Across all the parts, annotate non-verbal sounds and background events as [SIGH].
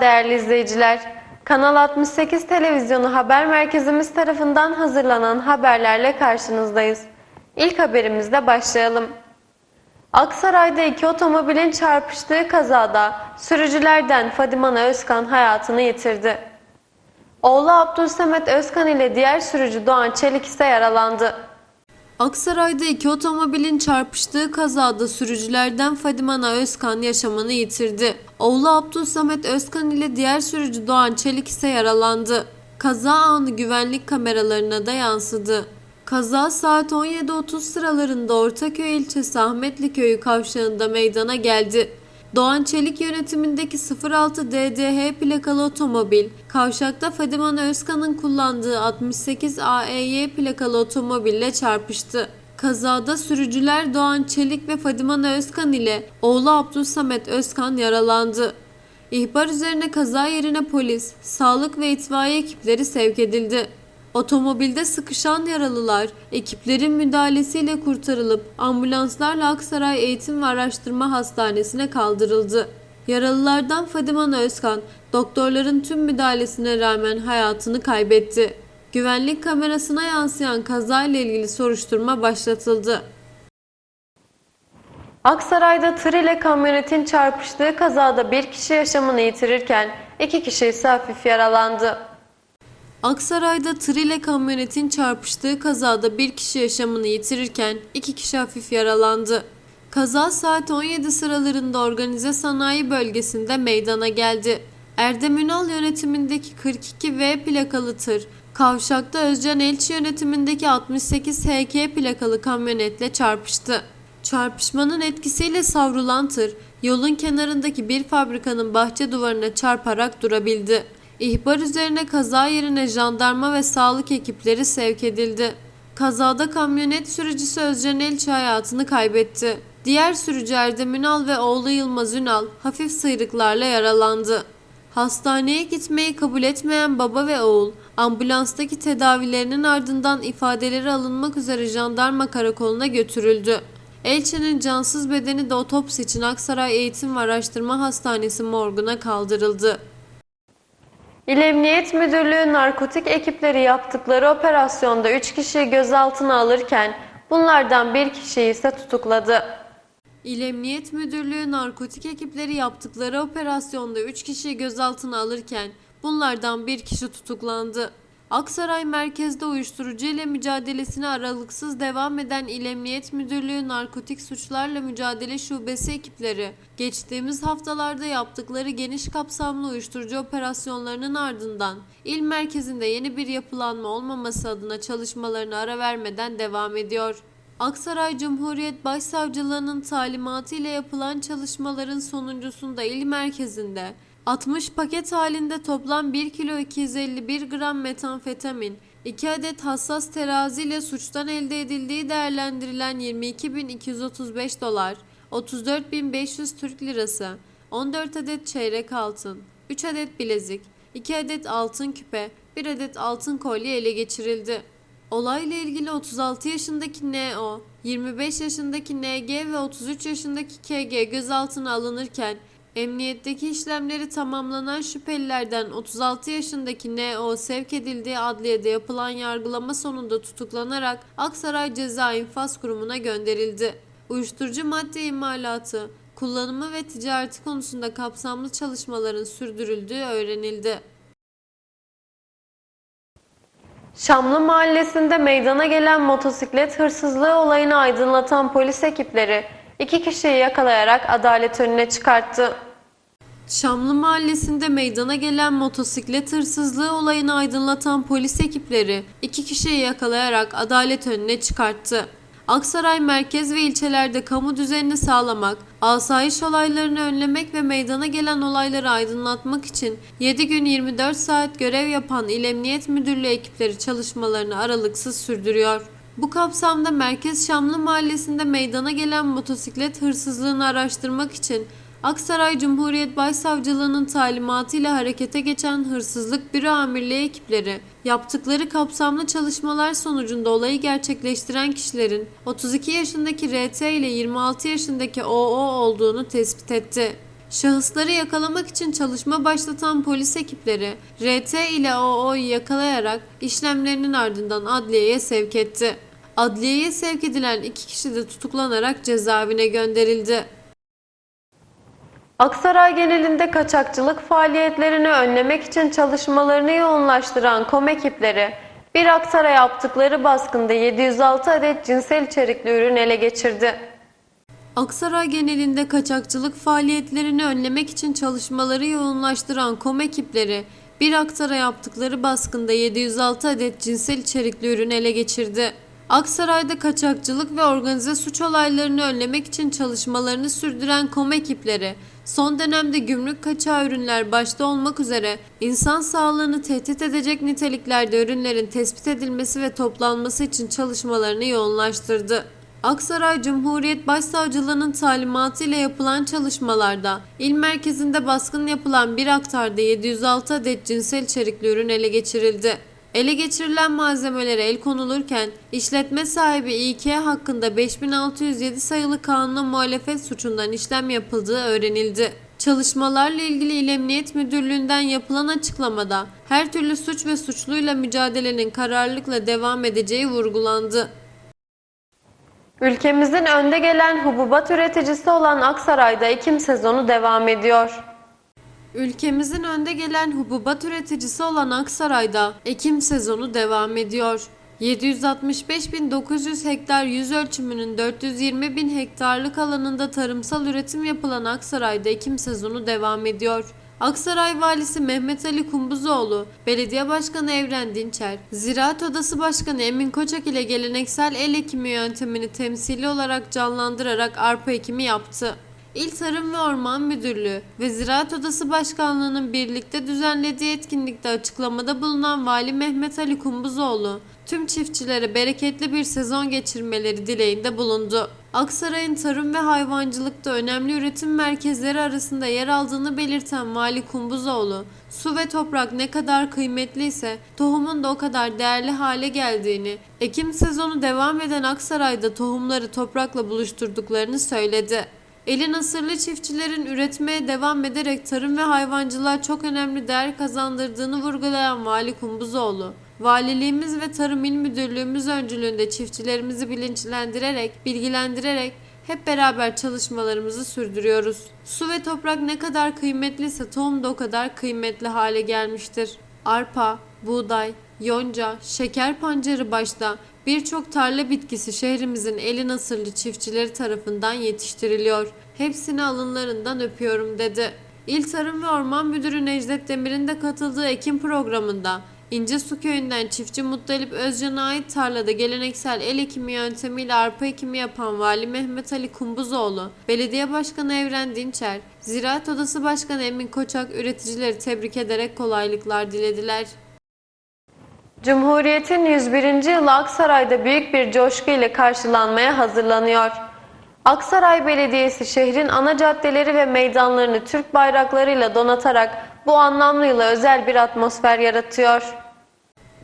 Değerli izleyiciler. Kanal 68 Televizyonu Haber Merkezimiz tarafından hazırlanan haberlerle karşınızdayız. İlk haberimizle başlayalım. Aksaray'da iki otomobilin çarpıştığı kazada sürücülerden Fadimana Özkan hayatını yitirdi. Oğlu Abdülsamet Özkan ile diğer sürücü Doğan Çelik ise yaralandı. Aksaray'da iki otomobilin çarpıştığı kazada sürücülerden Fadimana Özkan yaşamını yitirdi. Oğlu Abdülsamet Özkan ile diğer sürücü Doğan Çelik ise yaralandı. Kaza anı güvenlik kameralarına da yansıdı. Kaza saat 17.30 sıralarında Ortaköy ilçesi Ahmetli Köyü kavşağında meydana geldi. Doğan Çelik yönetimindeki 06 DDH plakalı otomobil, kavşakta Fadiman Özkan'ın kullandığı 68 AEY plakalı otomobille çarpıştı. Kazada sürücüler Doğan Çelik ve Fadiman Özkan ile oğlu Abdülsamet Özkan yaralandı. İhbar üzerine kaza yerine polis, sağlık ve itfaiye ekipleri sevk edildi. Otomobilde sıkışan yaralılar ekiplerin müdahalesiyle kurtarılıp ambulanslarla Aksaray Eğitim ve Araştırma Hastanesi'ne kaldırıldı. Yaralılardan Fadiman Özkan doktorların tüm müdahalesine rağmen hayatını kaybetti. Güvenlik kamerasına yansıyan kazayla ilgili soruşturma başlatıldı. Aksaray'da tır ile kamyonetin çarpıştığı kazada bir kişi yaşamını yitirirken iki kişi ise hafif yaralandı. Aksaray'da tır ile kamyonetin çarpıştığı kazada bir kişi yaşamını yitirirken iki kişi hafif yaralandı. Kaza saat 17 sıralarında organize sanayi bölgesinde meydana geldi. Erdem Ünal yönetimindeki 42V plakalı tır, kavşakta Özcan Elçi yönetimindeki 68 HK plakalı kamyonetle çarpıştı. Çarpışmanın etkisiyle savrulan tır, yolun kenarındaki bir fabrikanın bahçe duvarına çarparak durabildi. İhbar üzerine kaza yerine jandarma ve sağlık ekipleri sevk edildi. Kazada kamyonet sürücüsü Özcan Elçi hayatını kaybetti. Diğer sürücü Erdem Ünal ve oğlu Yılmaz Ünal hafif sıyrıklarla yaralandı. Hastaneye gitmeyi kabul etmeyen baba ve oğul ambulanstaki tedavilerinin ardından ifadeleri alınmak üzere jandarma karakoluna götürüldü. Elçinin cansız bedeni de otopsi için Aksaray Eğitim ve Araştırma Hastanesi morguna kaldırıldı. İl Emniyet Müdürlüğü narkotik ekipleri yaptıkları operasyonda 3 kişiyi gözaltına alırken bunlardan bir kişiyi ise tutukladı. İl Emniyet Müdürlüğü narkotik ekipleri yaptıkları operasyonda 3 kişiyi gözaltına alırken bunlardan bir kişi tutuklandı. Aksaray merkezde uyuşturucu ile mücadelesine aralıksız devam eden İl Emniyet Müdürlüğü Narkotik Suçlarla Mücadele Şubesi ekipleri geçtiğimiz haftalarda yaptıkları geniş kapsamlı uyuşturucu operasyonlarının ardından il merkezinde yeni bir yapılanma olmaması adına çalışmalarını ara vermeden devam ediyor. Aksaray Cumhuriyet Başsavcılığı'nın talimatı ile yapılan çalışmaların sonuncusunda il merkezinde 60 paket halinde toplam 1 kilo 251 gram metamfetamin, 2 adet hassas terazi ile suçtan elde edildiği değerlendirilen 22.235 dolar, 34.500 Türk lirası, 14 adet çeyrek altın, 3 adet bilezik, 2 adet altın küpe, 1 adet altın kolye ele geçirildi. Olayla ilgili 36 yaşındaki NO, 25 yaşındaki NG ve 33 yaşındaki KG gözaltına alınırken emniyetteki işlemleri tamamlanan şüphelilerden 36 yaşındaki NO sevk edildiği adliyede yapılan yargılama sonunda tutuklanarak Aksaray Ceza İnfaz Kurumu'na gönderildi. Uyuşturucu madde imalatı, kullanımı ve ticareti konusunda kapsamlı çalışmaların sürdürüldüğü öğrenildi. Şamlı Mahallesi'nde meydana gelen motosiklet hırsızlığı olayını aydınlatan polis ekipleri iki kişiyi yakalayarak adalet önüne çıkarttı. Şamlı Mahallesi'nde meydana gelen motosiklet hırsızlığı olayını aydınlatan polis ekipleri iki kişiyi yakalayarak adalet önüne çıkarttı. Aksaray merkez ve ilçelerde kamu düzenini sağlamak, asayiş olaylarını önlemek ve meydana gelen olayları aydınlatmak için 7 gün 24 saat görev yapan İl Emniyet Müdürlüğü ekipleri çalışmalarını aralıksız sürdürüyor. Bu kapsamda Merkez Şamlı Mahallesi'nde meydana gelen motosiklet hırsızlığını araştırmak için Aksaray Cumhuriyet Başsavcılığı'nın talimatıyla harekete geçen hırsızlık büro amirliği ekipleri yaptıkları kapsamlı çalışmalar sonucunda olayı gerçekleştiren kişilerin 32 yaşındaki RT ile 26 yaşındaki OO olduğunu tespit etti. Şahısları yakalamak için çalışma başlatan polis ekipleri RT ile OO'yu yakalayarak işlemlerinin ardından adliyeye sevk etti. Adliyeye sevk edilen iki kişi de tutuklanarak cezaevine gönderildi. Aksaray genelinde kaçakçılık faaliyetlerini önlemek için çalışmalarını yoğunlaştıran KOM ekipleri bir Aksaray'a yaptıkları baskında 706 adet cinsel içerikli ürün ele geçirdi. Aksaray genelinde kaçakçılık faaliyetlerini önlemek için çalışmaları yoğunlaştıran KOM ekipleri bir Aksaray'a yaptıkları baskında 706 adet cinsel içerikli ürün ele geçirdi. Aksaray'da kaçakçılık ve organize suç olaylarını önlemek için çalışmalarını sürdüren KOM ekipleri, son dönemde gümrük kaçağı ürünler başta olmak üzere insan sağlığını tehdit edecek niteliklerde ürünlerin tespit edilmesi ve toplanması için çalışmalarını yoğunlaştırdı. Aksaray Cumhuriyet Başsavcılığı'nın talimatı ile yapılan çalışmalarda il merkezinde baskın yapılan bir aktarda 706 adet cinsel içerikli ürün ele geçirildi. Ele geçirilen malzemelere el konulurken işletme sahibi İK hakkında 5607 sayılı kanuna muhalefet suçundan işlem yapıldığı öğrenildi. Çalışmalarla ilgili İl Emniyet Müdürlüğü'nden yapılan açıklamada her türlü suç ve suçluyla mücadelenin kararlılıkla devam edeceği vurgulandı. Ülkemizin önde gelen hububat üreticisi olan Aksaray'da ekim sezonu devam ediyor. Ülkemizin önde gelen hububat üreticisi olan Aksaray'da ekim sezonu devam ediyor. 765.900 hektar yüz ölçümünün 420.000 hektarlık alanında tarımsal üretim yapılan Aksaray'da ekim sezonu devam ediyor. Aksaray Valisi Mehmet Ali Kumbuzoğlu, Belediye Başkanı Evren Dinçer, Ziraat Odası Başkanı Emin Koçak ile geleneksel el ekimi yöntemini temsili olarak canlandırarak arpa ekimi yaptı. İl Tarım ve Orman Müdürlüğü ve Ziraat Odası Başkanlığı'nın birlikte düzenlediği etkinlikte açıklamada bulunan Vali Mehmet Ali Kumbuzoğlu, tüm çiftçilere bereketli bir sezon geçirmeleri dileğinde bulundu. Aksaray'ın tarım ve hayvancılıkta önemli üretim merkezleri arasında yer aldığını belirten Vali Kumbuzoğlu, su ve toprak ne kadar kıymetliyse tohumun da o kadar değerli hale geldiğini, ekim sezonu devam eden Aksaray'da tohumları toprakla buluşturduklarını söyledi. Eli nasırlı çiftçilerin üretmeye devam ederek tarım ve hayvancılığa çok önemli değer kazandırdığını vurgulayan Vali Kumbuzoğlu, Valiliğimiz ve Tarım İl Müdürlüğümüz öncülüğünde çiftçilerimizi bilinçlendirerek, bilgilendirerek hep beraber çalışmalarımızı sürdürüyoruz. Su ve toprak ne kadar kıymetliyse tohum da o kadar kıymetli hale gelmiştir. Arpa, buğday, yonca, şeker pancarı başta birçok tarla bitkisi şehrimizin eli nasırlı çiftçileri tarafından yetiştiriliyor. Hepsini alınlarından öpüyorum dedi. İl Tarım ve Orman Müdürü Necdet Demir'in de katıldığı ekim programında İncesu köyünden çiftçi Muttalip Özcan'a ait tarlada geleneksel el ekimi yöntemiyle arpa ekimi yapan Vali Mehmet Ali Kumbuzoğlu, Belediye Başkanı Evren Dinçer, Ziraat Odası Başkanı Emin Koçak üreticileri tebrik ederek kolaylıklar dilediler. Cumhuriyet'in 101. yılı Aksaray'da büyük bir coşku ile karşılanmaya hazırlanıyor. Aksaray Belediyesi şehrin ana caddeleri ve meydanlarını Türk bayraklarıyla donatarak bu anlamlı yıla özel bir atmosfer yaratıyor.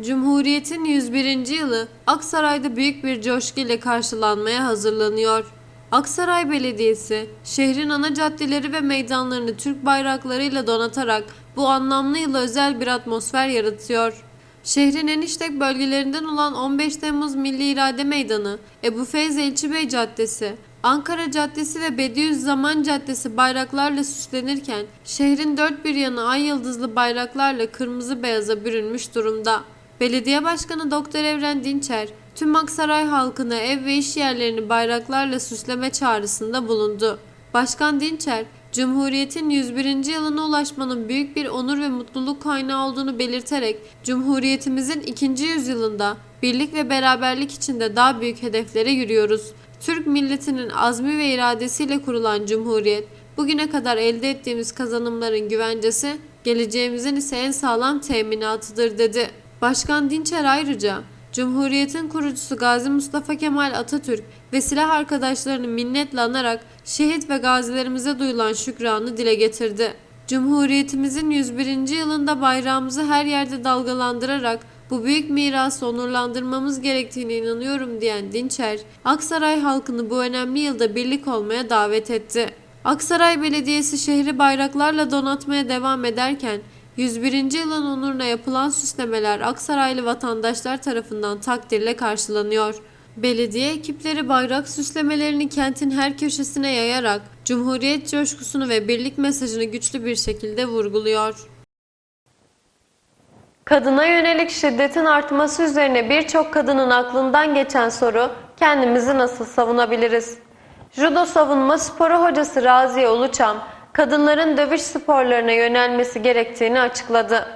Cumhuriyet'in 101. yılı Aksaray'da büyük bir coşku ile karşılanmaya hazırlanıyor. Aksaray Belediyesi, şehrin ana caddeleri ve meydanlarını Türk bayraklarıyla donatarak bu anlamlı yıla özel bir atmosfer yaratıyor. Şehrin en işlek bölgelerinden olan 15 Temmuz Milli İrade Meydanı, Ebu Feyz Elçibey Caddesi, Ankara Caddesi ve Bediüzzaman Caddesi bayraklarla süslenirken şehrin dört bir yanı ay yıldızlı bayraklarla kırmızı beyaza bürünmüş durumda. Belediye Başkanı Doktor Evren Dinçer, tüm Aksaray halkına ev ve iş yerlerini bayraklarla süsleme çağrısında bulundu. Başkan Dinçer, Cumhuriyet'in 101. yılına ulaşmanın büyük bir onur ve mutluluk kaynağı olduğunu belirterek Cumhuriyetimizin ikinci yüzyılında birlik ve beraberlik içinde daha büyük hedeflere yürüyoruz. Türk milletinin azmi ve iradesiyle kurulan Cumhuriyet, bugüne kadar elde ettiğimiz kazanımların güvencesi, geleceğimizin ise en sağlam teminatıdır dedi. Başkan Dinçer ayrıca, Cumhuriyetin kurucusu Gazi Mustafa Kemal Atatürk ve silah arkadaşlarını minnetle anarak şehit ve gazilerimize duyulan şükranı dile getirdi. Cumhuriyetimizin 101. yılında bayrağımızı her yerde dalgalandırarak bu büyük mirası onurlandırmamız gerektiğine inanıyorum diyen Dinçer, Aksaray halkını bu önemli yılda birlik olmaya davet etti. Aksaray Belediyesi şehri bayraklarla donatmaya devam ederken 101. yılın onuruna yapılan süslemeler Aksaraylı vatandaşlar tarafından takdirle karşılanıyor. Belediye ekipleri bayrak süslemelerini kentin her köşesine yayarak Cumhuriyet coşkusunu ve birlik mesajını güçlü bir şekilde vurguluyor. Kadına yönelik şiddetin artması üzerine birçok kadının aklından geçen soru kendimizi nasıl savunabiliriz? Judo savunma sporu hocası Raziye Uluçam, kadınların dövüş sporlarına yönelmesi gerektiğini açıkladı.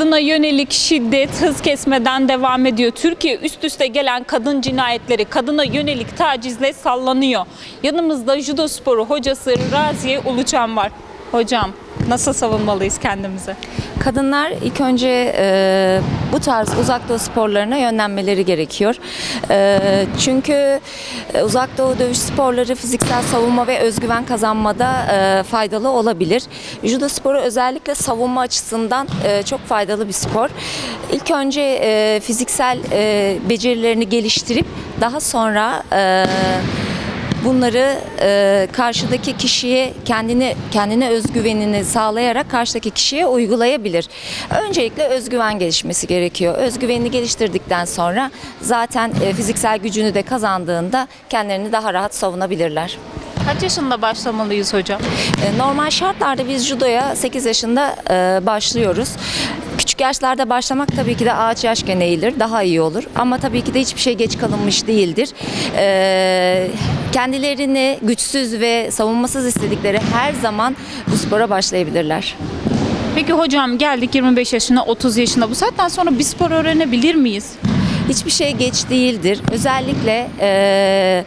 Kadına yönelik şiddet hız kesmeden devam ediyor. Türkiye üst üste gelen kadın cinayetleri kadına yönelik tacizle sallanıyor. Yanımızda judo sporu hocası Raziye Uluçan var. Hocam nasıl savunmalıyız kendimizi? Kadınlar ilk önce e, bu tarz uzak doğu sporlarına yönlenmeleri gerekiyor. E, çünkü e, uzak doğu dövüş sporları fiziksel savunma ve özgüven kazanmada e, faydalı olabilir. Judo sporu özellikle savunma açısından e, çok faydalı bir spor. İlk önce e, fiziksel e, becerilerini geliştirip daha sonra e, bunları e, karşıdaki kişiye kendini kendine özgüvenini sağlayarak karşıdaki kişiye uygulayabilir. Öncelikle özgüven gelişmesi gerekiyor. Özgüvenini geliştirdikten sonra zaten e, fiziksel gücünü de kazandığında kendilerini daha rahat savunabilirler. Kaç yaşında başlamalıyız hocam? E, Normal şartlarda biz judoya 8 yaşında e, başlıyoruz. Küçük yaşlarda başlamak tabii ki de ağaç yaşken eğilir, daha iyi olur. Ama tabii ki de hiçbir şey geç kalınmış değildir. E, kendilerini güçsüz ve savunmasız istedikleri her zaman bu spora başlayabilirler. Peki hocam geldik 25 yaşına 30 yaşına bu saatten sonra bir spor öğrenebilir miyiz? Hiçbir şey geç değildir. Özellikle e,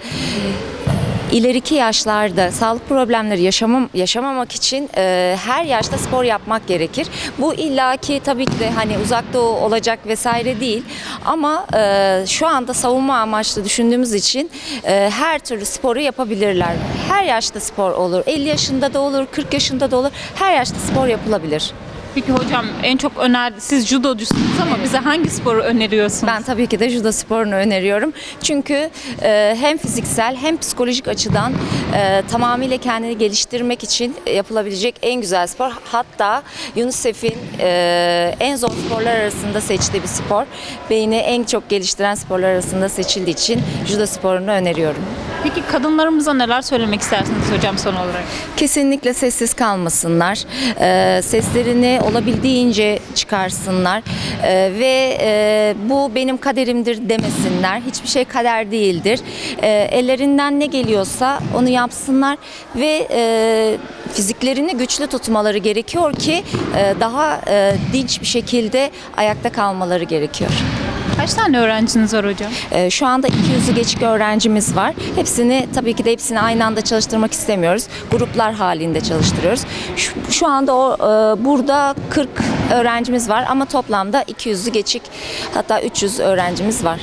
ileriki yaşlarda sağlık problemleri yaşamam, yaşamamak için e, her yaşta spor yapmak gerekir. Bu illaki tabii ki de hani uzak olacak vesaire değil ama e, şu anda savunma amaçlı düşündüğümüz için e, her türlü sporu yapabilirler. Her yaşta spor olur. 50 yaşında da olur, 40 yaşında da olur. Her yaşta spor yapılabilir. Peki hocam en çok öner siz judocusunuz ama bize hangi sporu öneriyorsunuz? Ben tabii ki de judo sporunu öneriyorum. Çünkü e, hem fiziksel hem psikolojik açıdan e, tamamıyla kendini geliştirmek için yapılabilecek en güzel spor. Hatta UNICEF'in e, en zor sporlar arasında seçtiği bir spor. Beyni en çok geliştiren sporlar arasında seçildiği için judo sporunu öneriyorum. Peki kadınlarımıza neler söylemek istersiniz hocam son olarak? Kesinlikle sessiz kalmasınlar. Ee, seslerini olabildiğince çıkarsınlar. Ee, ve e, bu benim kaderimdir demesinler. Hiçbir şey kader değildir. Ee, ellerinden ne geliyorsa onu yapsınlar ve e, fiziklerini güçlü tutmaları gerekiyor ki e, daha e, dinç bir şekilde ayakta kalmaları gerekiyor. Kaç tane öğrenciniz var hocam? Ee, Şu anda 200'ü geçik öğrencimiz var. Hepsini tabii ki de hepsini aynı anda çalıştırmak istemiyoruz. Gruplar halinde çalıştırıyoruz. Şu, şu anda o e, burada 40 öğrencimiz var ama toplamda 200'ü geçik hatta 300 öğrencimiz var.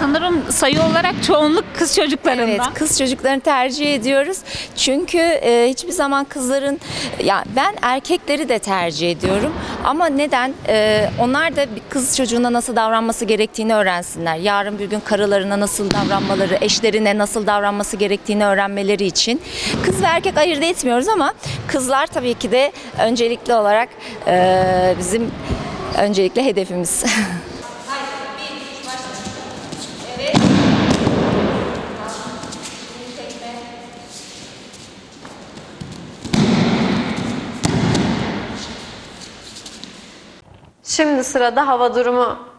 Sanırım sayı olarak çoğunluk kız çocuklarında. Evet, kız çocuklarını tercih ediyoruz. Çünkü e, hiçbir zaman kızların ya ben erkekleri de tercih ediyorum. Ama neden? E, onlar da bir kız çocuğuna nasıl davranması gerektiğini öğrensinler. Yarın bir gün karılarına nasıl davranmaları, eşlerine nasıl davranması gerektiğini öğrenmeleri için. Kız ve erkek ayırt etmiyoruz ama kızlar tabii ki de öncelikli olarak e, bizim öncelikle hedefimiz. [LAUGHS] Şimdi sırada hava durumu.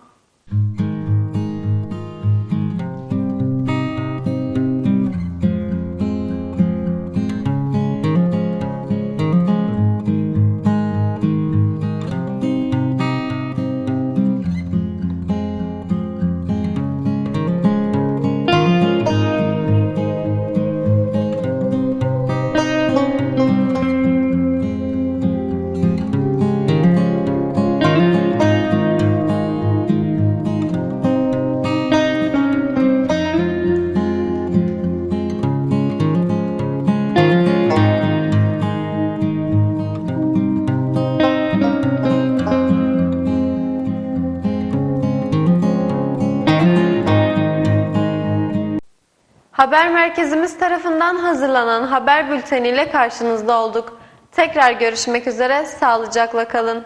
Haber merkezimiz tarafından hazırlanan haber bülteniyle karşınızda olduk. Tekrar görüşmek üzere, sağlıcakla kalın.